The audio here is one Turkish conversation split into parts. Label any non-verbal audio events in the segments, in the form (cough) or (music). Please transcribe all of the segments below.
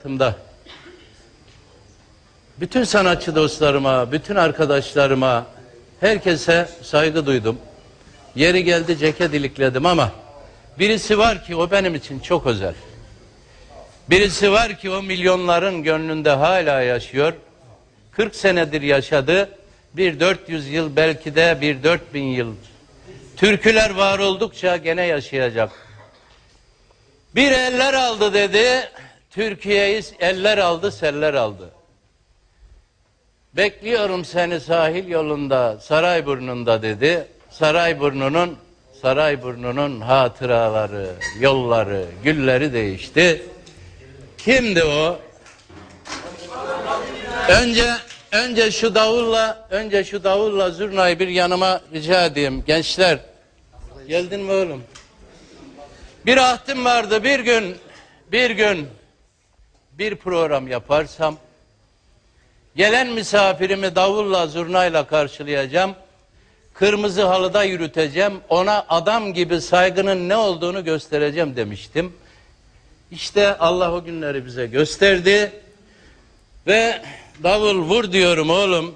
hayatımda bütün sanatçı dostlarıma, bütün arkadaşlarıma, herkese saygı duydum. Yeri geldi ceket ilikledim ama birisi var ki o benim için çok özel. Birisi var ki o milyonların gönlünde hala yaşıyor. 40 senedir yaşadı. Bir 400 yıl belki de bir 4000 yıl. Türküler var oldukça gene yaşayacak. Bir eller aldı dedi. Türkiye'yi eller aldı, seller aldı. Bekliyorum seni sahil yolunda, Sarayburnu'nda dedi. Sarayburnu'nun Sarayburnu'nun hatıraları, yolları, gülleri değişti. Kimdi o? Önce önce şu davulla, önce şu davulla zurnayı bir yanıma rica edeyim gençler. Geldin mi oğlum? Bir ahdim vardı bir gün, bir gün bir program yaparsam gelen misafirimi davulla zurnayla karşılayacağım. Kırmızı halıda yürüteceğim. Ona adam gibi saygının ne olduğunu göstereceğim demiştim. İşte Allah o günleri bize gösterdi. Ve davul vur diyorum oğlum.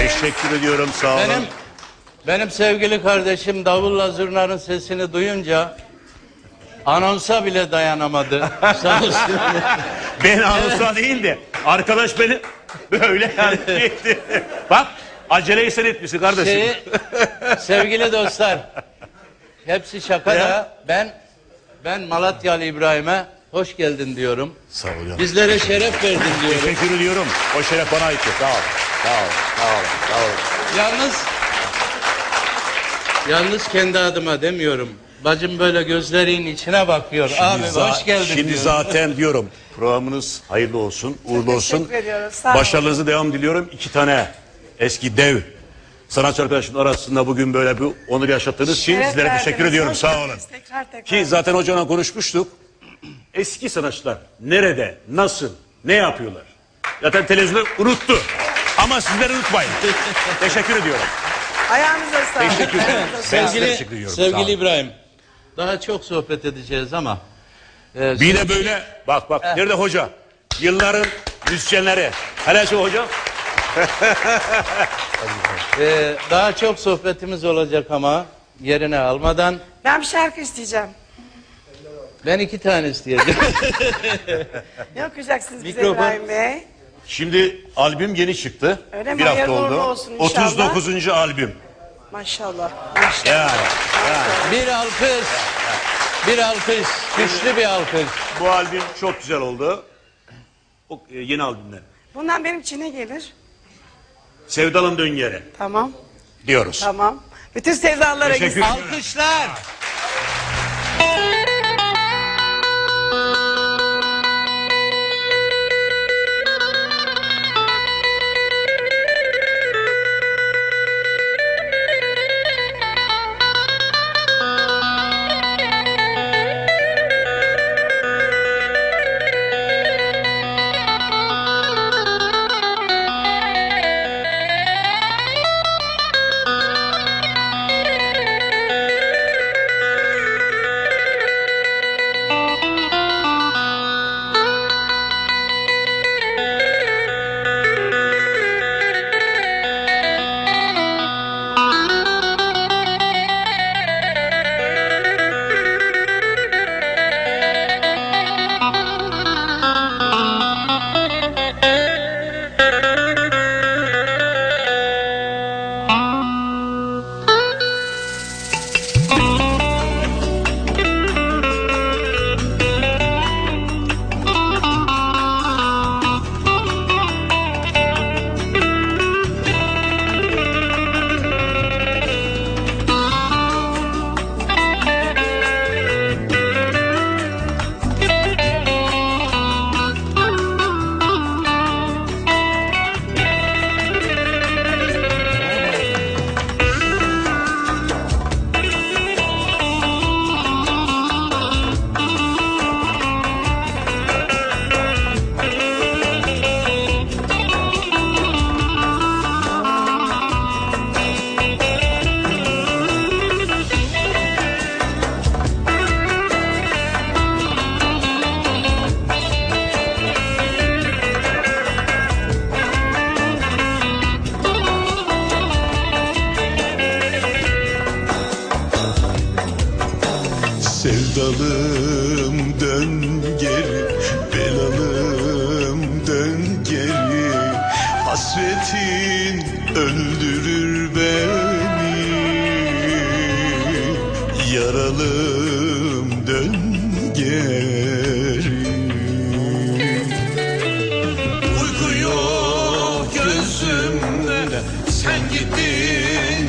Teşekkür ediyorum sağ olun. Benim benim sevgili kardeşim davulla zurnanın sesini duyunca anonsa bile dayanamadı. (laughs) Sağ olsun. Ben anonsa değil de arkadaş beni böyle (laughs) yani etti. Bak aceleyi sen etmişsin kardeşim. Şeyi, (laughs) sevgili dostlar, hepsi şaka da ben ben Malatyalı İbrahim'e hoş geldin diyorum. Sağ ol canım. Bizlere şeref verdin diyorum. Teşekkür ediyorum. O şeref bana ait. Sağ ol. Sağ ol. Sağ ol. Sağ ol. Yalnız yalnız kendi adıma demiyorum. Bacım böyle gözlerinin içine bakıyor. Abi za- hoş geldin Şimdi diyor. zaten diyorum programınız hayırlı olsun, uğurlu olsun. teşekkür ediyoruz, sağ olun. Başarınızı devam diliyorum. İki tane eski dev sanatçı arkadaşımın arasında bugün böyle bir onur yaşattığınız için Şeref sizlere verdiniz. teşekkür ediyorum. Hoş Sağ olun. geldiniz. Tekrar tekrar. Ki zaten hocamla konuşmuştuk. Eski sanatçılar nerede, nasıl, ne yapıyorlar? Zaten televizyonda unuttu. Ama sizler unutmayın. (laughs) Teşekkür ediyorum. Ayağınıza sağlık. Teşekkür ederim. Sevgili, teşekkür ediyorum. Sevgili İbrahim, daha çok sohbet edeceğiz ama e, Bir de böyle bak bak nerede hoca? Yılların müzisyenleri. Hele şu hoca. (laughs) e, daha çok sohbetimiz olacak ama yerine almadan Ben bir şarkı isteyeceğim. Ben iki tane isteyeceğim. (laughs) Ne okuyacaksınız bize Mikrofon. İbrahim Bey? Şimdi albüm yeni çıktı. Öyle mi? Bir hafta Hayırlı oldu. uğurlu olsun inşallah. 39. albüm. Maşallah. Maşallah. Yani bir alkış, bir alkış, güçlü bir alkış. bu albüm çok güzel oldu. O, e, yeni albümler. Bundan benim için ne gelir? Sevdalım dön yere Tamam. diyoruz. Tamam. Bütün sevdalara Teşekkür gitsin. ederim. Alkışlar. Sevdalım dön geri Belalım dön geri. Hasretin öldürür beni. Yaralım dön geri. Uyku yok gözümde Sen gittin